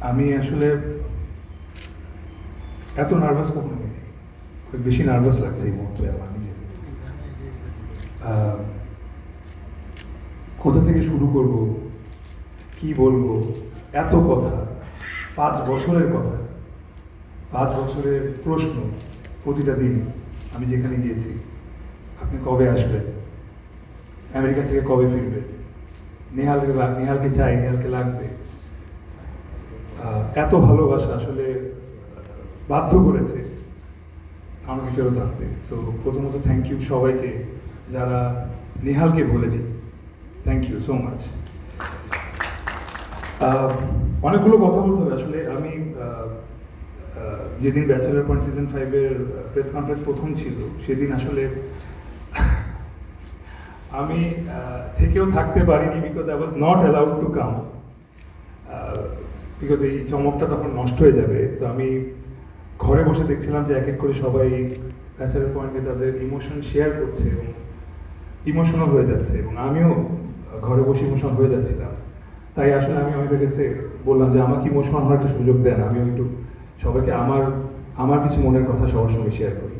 আমি আসলে এত নার্ভাস কখনো। খুব বেশি নার্ভাস লাগছে এই মুহূর্তে আমার নিজে কোথা থেকে শুরু করব? কি বলব? এত কথা। পাঁচ বছরের কথা। পাঁচ বছরের প্রশ্ন প্রতিটা দিন আমি যেখানে গিয়েছি। আপনি কবে আসবেন? আমেরিকা থেকে কবে ফিরবেন? নেহালকে লাগ- নেহালকে চাই, নেহালকে লাগবে। এত ভালোবাসা আসলে বাধ্য করেছে আমাকে ফেরত আনতে। সো প্রথমত থ্যাংক ইউ সবাইকে যারা নেহালকে ভুলেনি থ্যাংক ইউ সো মাচ অনেকগুলো কথা বলতে হবে। আসলে আমি যেদিন ব্যাচেলার পয়েন্ট সিজন ফাইভের প্রেস কনফারেন্স প্রথম ছিল, সেদিন আসলে আমি থেকেও থাকতে পারিনি because I was not allowed to come because এই চমকটা তখন নষ্ট হয়ে যাবে। তো আমি ঘরে বসে দেখছিলাম যে এক এক করে সবাই ব্যাচেলার পয়েন্টে তাদের ইমোশন শেয়ার করছে এবং ইমোশনাল হয়ে যাচ্ছে এবং আমিও ঘরে বসে ইমোশনাল হয়ে যাচ্ছিলাম। তাই আসলে আমি অনেকের কাছে বললাম যে আমাকে ইমোশনাল হওয়ার একটা সুযোগ দেন, আমিও একটু সবাইকে আমার আমার কিছু মনের কথা সবার সঙ্গে শেয়ার করি।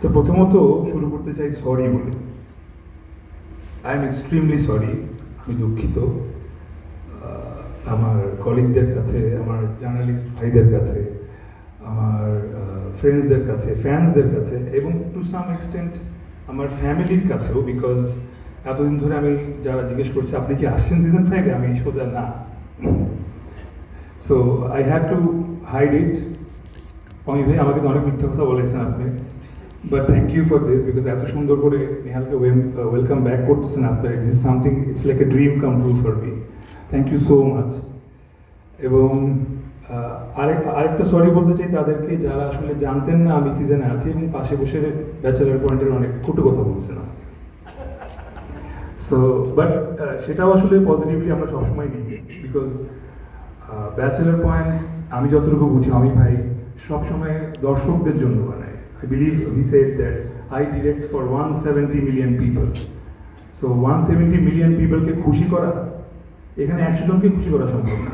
তো প্রথমত শুরু করতে চাই সরি বলে। আই এম এক্সট্রিমলি সরি আমি দুঃখিত। আমার কলিগদের কাছে, আমার জার্নালিস্ট ভাইদের কাছে, আমার ফ্রেন্ডসদের কাছে ফ্যান্সদের কাছে এবং টু সাম এক্সটেন্ট আমার ফ্যামিলির কাছেও বিকজ এতদিন ধরে আমি যারা জিজ্ঞেস করছে, আপনি কি আসছেন সিজন ফাইভে আমি সোজা না। So I have to hide it Omi ভাই, আমাকে তো অনেক মিথ্যা কথা বলেছেন আপনি। But thank you for this because এত সুন্দর করে নেহালকে ওয়েলকাম ব্যাক করতেছেন আপনার। It's something it's like a dream come true for me thank you so much এবং আরেকটা আরেকটা সরি বলতে চাই তাদেরকে, যারা আসলে জানতেন না আমি সিজনে আছি এবং পাশে বসে ব্যাচেলার পয়েন্টের অনেক কটু কথা বলছেন আমাকে। সো বাট সেটাও আসলে পজিটিভলি আমরা সবসময় নিই বিকজ ব্যাচেলার পয়েন্ট আমি যতটুকু বুঝি, আমি ভাই, সবসময় দর্শকদের জন্য বানাই। Believe he said that I direct for one seventy million people so one seventy million পিপলকে খুশি করা, এখানে একশো জনকে খুশি করা সম্ভব না।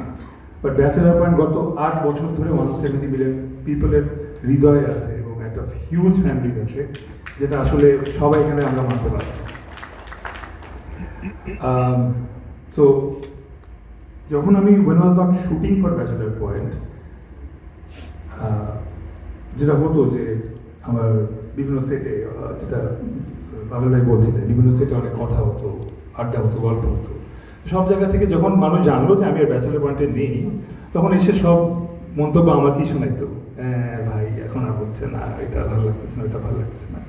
বাট ব্যাচেলার পয়েন্ট গত আট বছর ধরে ওয়ান সেভেন্টি মিলিয়ন পিপলের হৃদয়ে আছে এবং একটা হিউজ ফ্যামিলি আছে যেটা আসলে সবাই এখানে আমরা মানতে পারছি। সো যখন আমি when was not shooting for bachelor point যেটা হতো যে আমার বিভিন্ন সেটে যেটা বাবুল ভাই বলছে যে বিভিন্ন সেটে অনেক কথা হতো, আড্ডা হতো, গল্প হতো। সব জায়গা থেকে যখন মানুষ জানলো যে আমি আর ব্যাচেলার পয়েন্টে নেই, তখন এসে সব মন্তব্য আমাকেই শোনাইতো। হ্যাঁ ভাই, এখন আর হচ্ছে না, এটা ভালো লাগতেছে না এটা ভালো লাগতেছে না।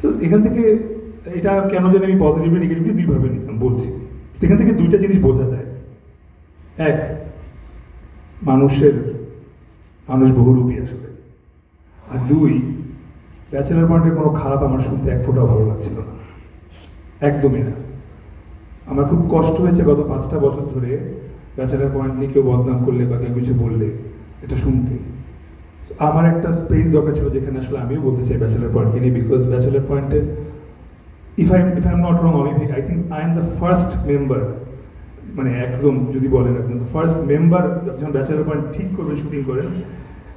তো এখান থেকে এটা কেন জানি আমি পজিটিভলি নেগেটিভলি দুইভাবে নিতাম, বলছি। এখান থেকে দুইটা জিনিস বোঝা যায়। এক, মানুষের, মানুষ বহুরূপী আসলে। দুই, ব্যাচেলার পয়েন্টের কোনো খারাপ আমার শুনতে এক ফোঁটাও ভালো লাগছিল না। একদমই না। আমার খুব কষ্ট হয়েছে গত পাঁচটা বছর ধরে ব্যাচেলার পয়েন্ট নিয়ে কেউ বদনাম করলে বা কেউ কিছু বললে, এটা শুনতে। আমার একটা স্পেস দরকার ছিল যেখানে আসলে আমিও বলতে চাই ব্যাচেলার পয়েন্টকে নিয়ে বিকজ ব্যাচেলার পয়েন্টের if I if I am not wrong আমি I think I am the first member মানে একদম যদি বলেন, একদম ফার্স্ট মেম্বার যখন ব্যাচেলার পয়েন্ট ঠিক করবেন শুটিং করেন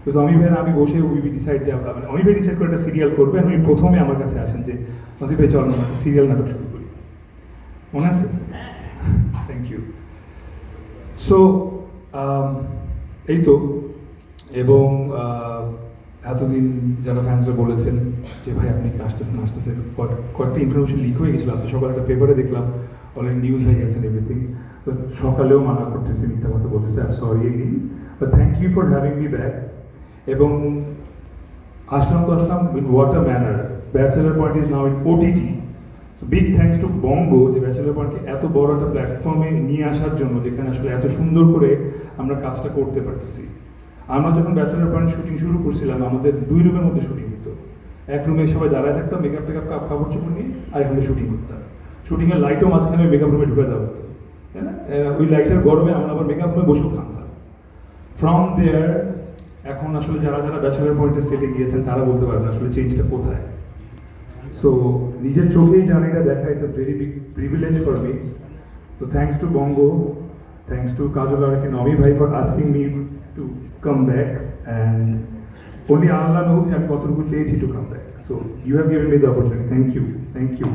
তো অমি ভাই আমি বসে উই ডিসাইড যে মানে অমি ভাই ডিসাইড করে একটা সিরিয়াল করবেন উনি প্রথমে আমার কাছে আসেন যে ভাই, চল না সিরিয়াল নাটক শুরু করি। মনে আছে? থ্যাংক ইউ সো এই তো। এবং এতদিন যারা ফ্যান্সরা বলেছেন যে, ভাই, আপনি কি আসতেছেন আসতেছেন? কয়েকটা ইনফরমেশন লিক হয়ে গেছিল। আজকে সকালে একটা পেপারে দেখলাম অলরেডি নিউজ হয়ে গেছেন এভরিথিং তো সকালেও মানা করতেছে, মিথ্যা কথা বলতেছে। I sorry again but thank you for having me back এবং আসলাম তো আসলাম in what a manner bachelor point is now in OTT so big thanks to Bongo যে ব্যাচেলার পয়েন্টকে এত বড় একটা প্ল্যাটফর্মে নিয়ে আসার জন্য, যেখানে আসলে এত সুন্দর করে আমরা কাজটা করতে পারতেছি। আমরা যখন ব্যাচেলার পয়েন্ট শুটিং শুরু করছিলাম, আমাদের দুই রুমের মধ্যে শুটিং হতো। এক রুমে সবাই দাঁড়ায় থাকতাম মেকআপ টেকআপ কাপড় চোপড় নিয়ে, আর এখানে শুটিং করতাম। শুটিংয়ের লাইটও মাঝখানে ওই মেকআপ রুমে ঢুকে দেওয়া হতো। তাই না? ওই লাইটের গরমে আমরা আবার মেকআপ রুমে বসেও থাকতাম। ফ্রম দেয়ার এখন আসলে যারা যারা ব্যাচেলার পয়েন্টের সেটে গিয়েছেন তারা বলতে পারবেন আসলে চেঞ্জটা কোথায় সো নিজের চোখেই জানি এটা দেখা it's a very big privilege for me so thanks to Banga Thanks to Kajol Arif and Ami Bhai for asking me to come back. And only Allah knows আমি কতটুকু চেয়েছি to come back. So you have given me the opportunity. Thank you. Thank you.